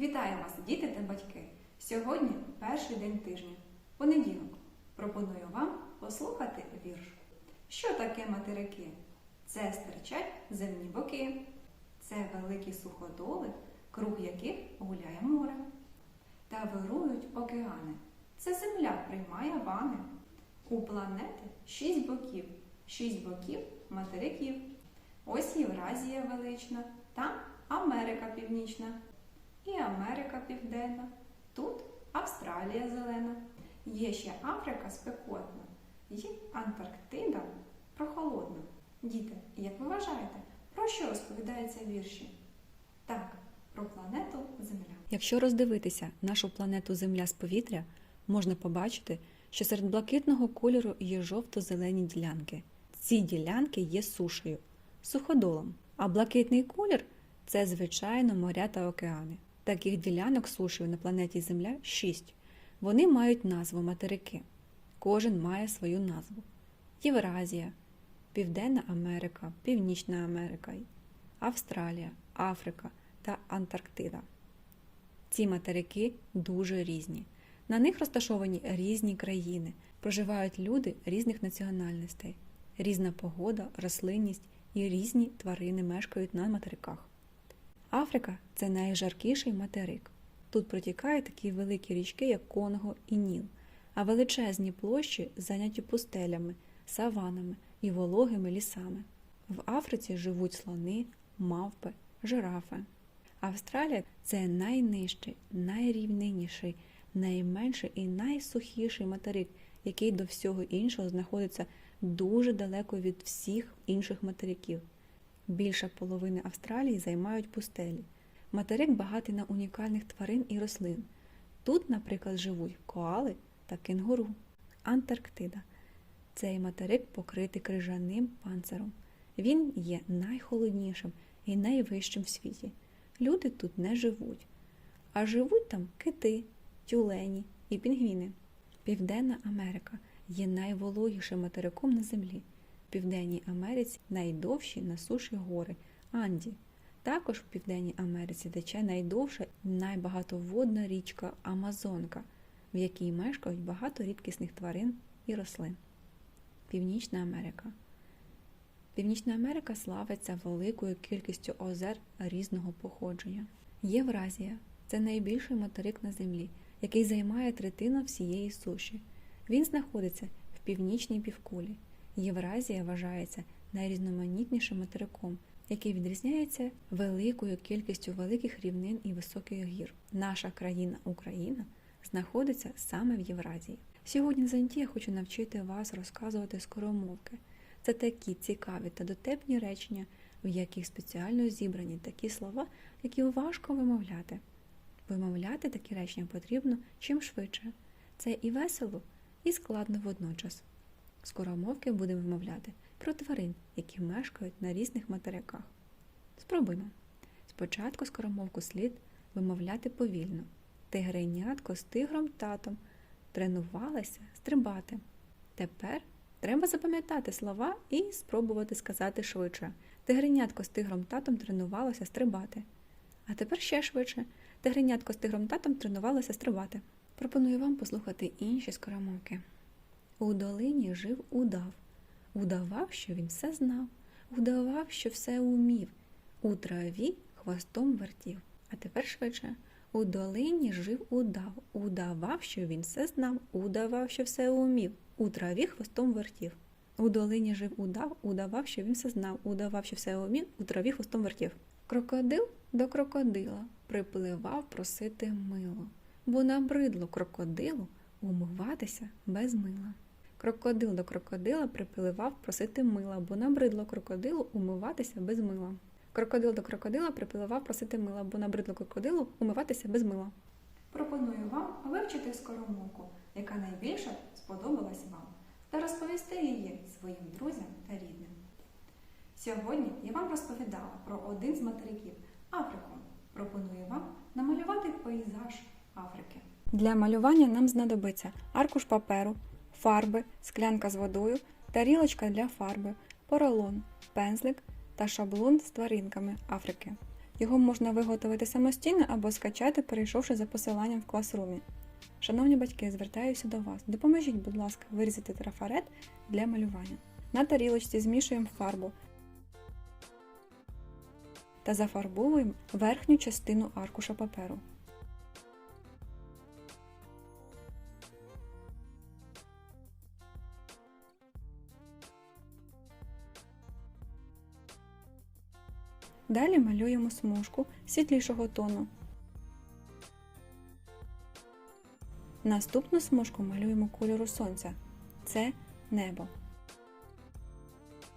Вітаю вас, діти та батьки! Сьогодні перший день тижня, понеділок. Пропоную вам послухати вірш. Що таке материки? Це стирчать земні боки. Це великі суходоли, круг яких гуляє море. Та вирують океани. Це земля приймає вани. У планети шість боків, шість боків материків. Ось Євразія велична, там Америка Північна і Америка Південна. Тут Австралія зелена. Є ще Африка спекотна, і Антарктида прохолодна. Діти, як ви вважаєте, про що розповідаються вірші? Так, про планету Земля. Якщо роздивитися нашу планету Земля з повітря, можна побачити, що серед блакитного кольору є жовто-зелені ділянки. Ці ділянки є сушею, суходолом, а блакитний колір це звичайно моря та океани. Таких ділянок сушею на планеті Земля шість. Вони мають назву материки. Кожен має свою назву: Євразія, Південна Америка, Північна Америка, Австралія, Африка та Антарктида. Ці материки дуже різні. На них розташовані різні країни, проживають люди різних національностей, різна погода, рослинність і різні тварини мешкають на материках. Африка це найжаркіший материк. Тут протікають такі великі річки, як Конго і Ніл, а величезні площі зайняті пустелями, саванами і вологими лісами. В Африці живуть слони, мавпи, жирафи. Австралія це найнижчий, найрівниніший, найменший і найсухіший материк, який до всього іншого знаходиться дуже далеко від всіх інших материків. Більша половина Австралії займають пустелі. Материк багатий на унікальних тварин і рослин. Тут, наприклад, живуть коали та кенгуру. Антарктида. Цей материк покритий крижаним панциром. Він є найхолоднішим і найвищим в світі. Люди тут не живуть, а живуть там кити, тюлені і пінгвіни. Південна Америка є найвологішим материком на землі. Південній Америці найдовші на суші гори Анді. Також в Південній Америці тече найдовша і найбагатоводна річка Амазонка, в якій мешкають багато рідкісних тварин і рослин. Північна Америка. Північна Америка славиться великою кількістю озер різного походження. Євразія це найбільший материк на землі, який займає третину всієї суші. Він знаходиться в північній півкулі. Євразія вважається найрізноманітнішим материком, який відрізняється великою кількістю великих рівнин і високих гір. Наша країна Україна знаходиться саме в Євразії. Сьогодні на занятті я хочу навчити вас розказувати скоромовки. Це такі цікаві та дотепні речення, в яких спеціально зібрані такі слова, які важко вимовляти. Вимовляти такі речення потрібно чим швидше. Це і весело, і складно водночас. Скоромовки будемо вимовляти про тварин, які мешкають на різних материках. Спробуймо. Спочатку скоромовку слід вимовляти повільно. Тигренятко з тигром татом тренувалася стрибати. Тепер треба запам'ятати слова і спробувати сказати швидше. Тигренятко з тигром татом тренувалося стрибати. А тепер ще швидше. Тигренятко з тигром татом тренувалося стрибати. Пропоную вам послухати інші скоромовки. У долині жив удав. Удавав, що він все знав, удавав, що все умів, у траві хвостом вертів. А тепер швидше. У долині жив удав, удавав, що він все знав, удавав, що все умів, у траві хвостом вертів. У долині жив удав, удавав, що він все знав, удавав, що все умів, у траві хвостом вертів. Крокодил до крокодила припливав просити мило, бо набридло крокодилу умиватися без мила. Крокодил до крокодила припливав просити мила, бо набридло крокодилу умиватися без мила. Крокодил до крокодила припливав просити мила, бо набридло крокодилу умиватися без мила. Пропоную вам вивчити скоромовку, яка найбільше сподобалась вам, та розповісти її своїм друзям та рідним. Сьогодні я вам розповідала про один з материків Африку. Пропоную вам намалювати пейзаж Африки. Для малювання нам знадобиться аркуш паперу, фарби, склянка з водою, тарілочка для фарби, поролон, пензлик та шаблон з тваринками Африки. Його можна виготовити самостійно або скачати, перейшовши за посиланням в класрумі. Шановні батьки, звертаюся до вас. Допоможіть, будь ласка, вирізати трафарет для малювання. На тарілочці змішуємо фарбу та зафарбовуємо верхню частину аркуша паперу. Далі малюємо смужку світлішого тону. Наступну смужку малюємо кольору сонця. Це небо.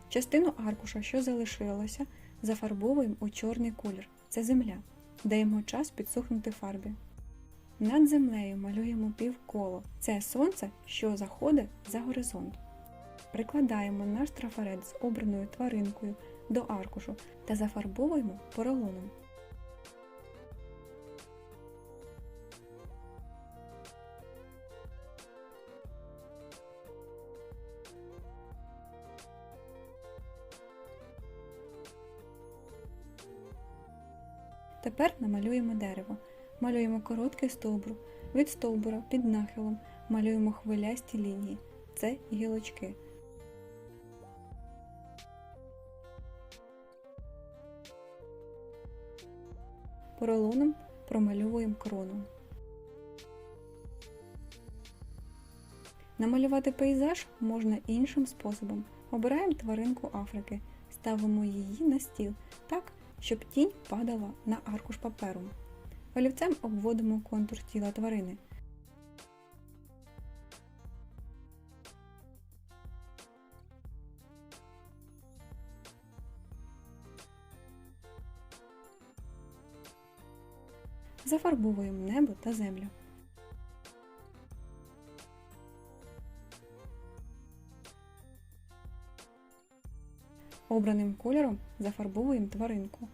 Частину аркуша, що залишилося, зафарбовуємо у чорний колір. Це земля. Даємо час підсохнути фарбі. Над землею малюємо півколо. Це сонце, що заходить за горизонт. Прикладаємо наш трафарет з обраною тваринкою до аркушу та зафарбовуємо поролоном. Тепер намалюємо дерево. Малюємо короткий стовбур. Від стовбура під нахилом малюємо хвилясті лінії. Це гілочки. Поролоном промальовуємо крону. Намалювати пейзаж можна іншим способом. Обираємо тваринку Африки, ставимо її на стіл так, щоб тінь падала на аркуш паперу. Олівцем обводимо контур тіла тварини. Зафарбовуємо небо та землю. Обраним кольором зафарбовуємо тваринку.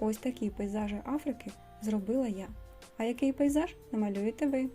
Ось такі пейзажі Африки зробила я. А який пейзаж намалюєте ви?